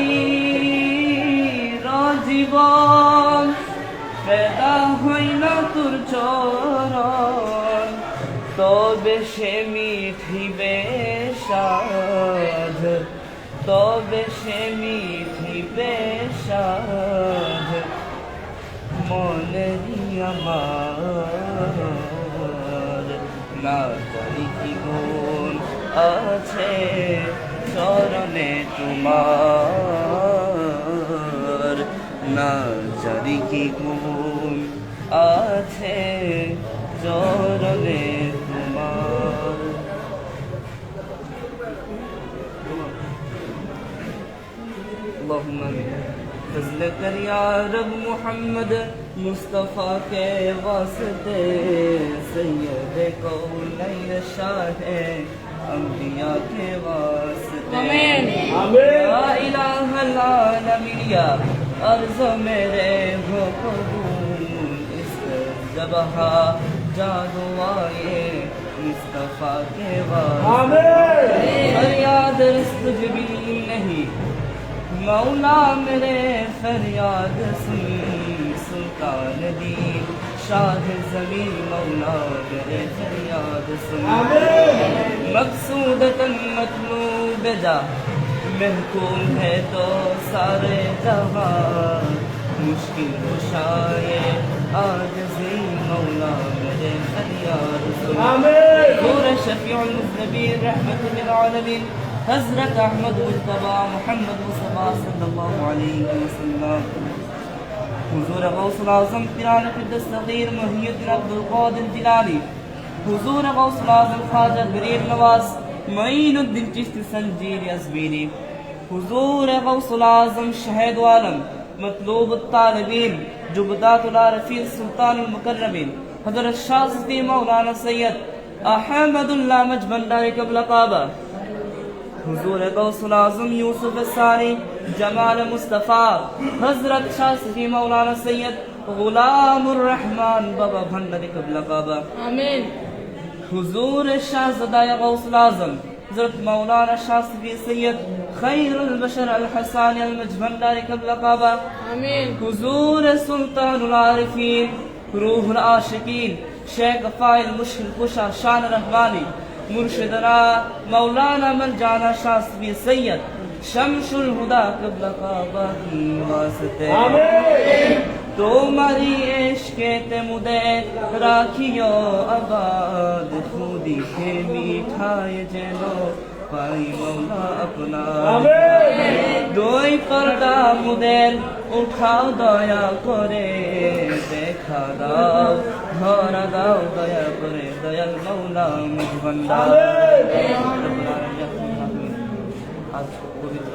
চির জীবন ফেদা হইল তোর চরণ, তবে সে মিথিবে সাধ তবে সে মিথিবে সাধ মনে আমার না করি কি গুণ আছে চরণে তোমার। জানি কি গুণ আছে চরণে তোমার اللهم آمين فضل کر یا رب محمد مصطفیٰ کے واسطے سید کونین شاہ انبیاء کے واسطے آمین یا الہ العالمین یا عرض میرے ہو قبول۔ اس جبہا جادو آئے مصطفیٰ کے واسطے فریاد استجبی نہیں۔ مولا میرے فریاد سن سلطان دی شاہ زمین مولا میرے فریاد سن۔ مقصود تن مطلوب جا۔ محکوم ہے تو سارے جہاں مشکل کشائے۔ آج مولا میرے سن۔ نور شفیع المذنبین رحمت للعالمین۔ حضرت احمد مجتبہ محمد مصطفیٰ صلی اللہ علیہ وسلم۔ حضور غوث العظم پیران قد الصغیر محی الدین عبد القادر جلانی حضور غوث العظم خواجہ غریب نواز معین الدین چشت سنجیر ازبیری حضور غوث العظم شہید عالم مطلوب الطالبین جبدات العارفین سلطان المکرمین حضرت شاہ مولانا سید احمد اللہ مجبندہ قبل قابہ حضور غوث العظم یوسف الثانی جمال مصطفیٰ حضرت شاہ صفی مولانا سید غلام الرحمن بابا بھنڈر قبل قابا آمین۔ حضور شاہ زدہ غوث العظم حضرت مولانا شاہ صفی سید خیر البشر الحسان المجبندر قبل قابا آمین حضور سلطان العارفین روح العاشقین شیخ فائل مشکل کشا شان رحمانی مرشدنا مولانا من جانا شاستوی سید شمش الہدا قبل قابا کی واسطے তোমারি এসকেতে মুদে রাখিও আবাদ। খুদি কে মিঠায় যেন পাই মৌলা আপনার। দুই পর্দা মুদের উঠাও দয়া করে দেখা দাও ধরা দাও দয়া করে দয়াল মৌলা মুজবন্দা আজ পবিত্র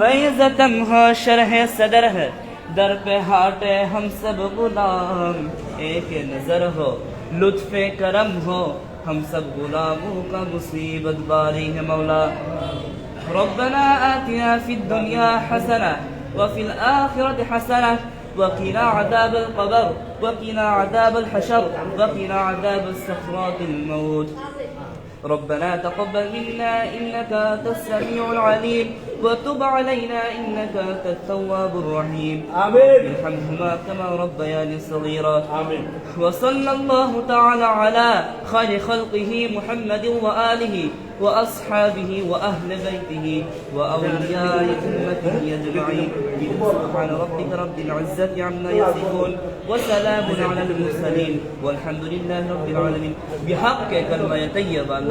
آمین فیضتم ہو شرح صدر ہے در پہ ہاٹے ہم سب غلام ایک نظر ہو لطف کرم ہو ہم سب غلاموں کا مصیبت باری ہے مولا ربنا آتنا في الدنيا حسنة وفي الآخرة حسنة وقنا عذاب القبر وقنا عذاب الحشر وقنا عذاب السكرات الموت ربنا تقبل منا إنك أنت السميع العليم وتب علينا إنك أنت التواب الرحيم. آمين. ارحمهما كما ربياني صغيرا. آمين. وصلى الله تعالى على خير خلقه محمد وآله وأصحابه وأهل بيته وأولياء أمته أجمعين. سبحان ربك رب العزة عما يصفون وسلام على المرسلين والحمد لله رب العالمين. بحق كلمة طيبة.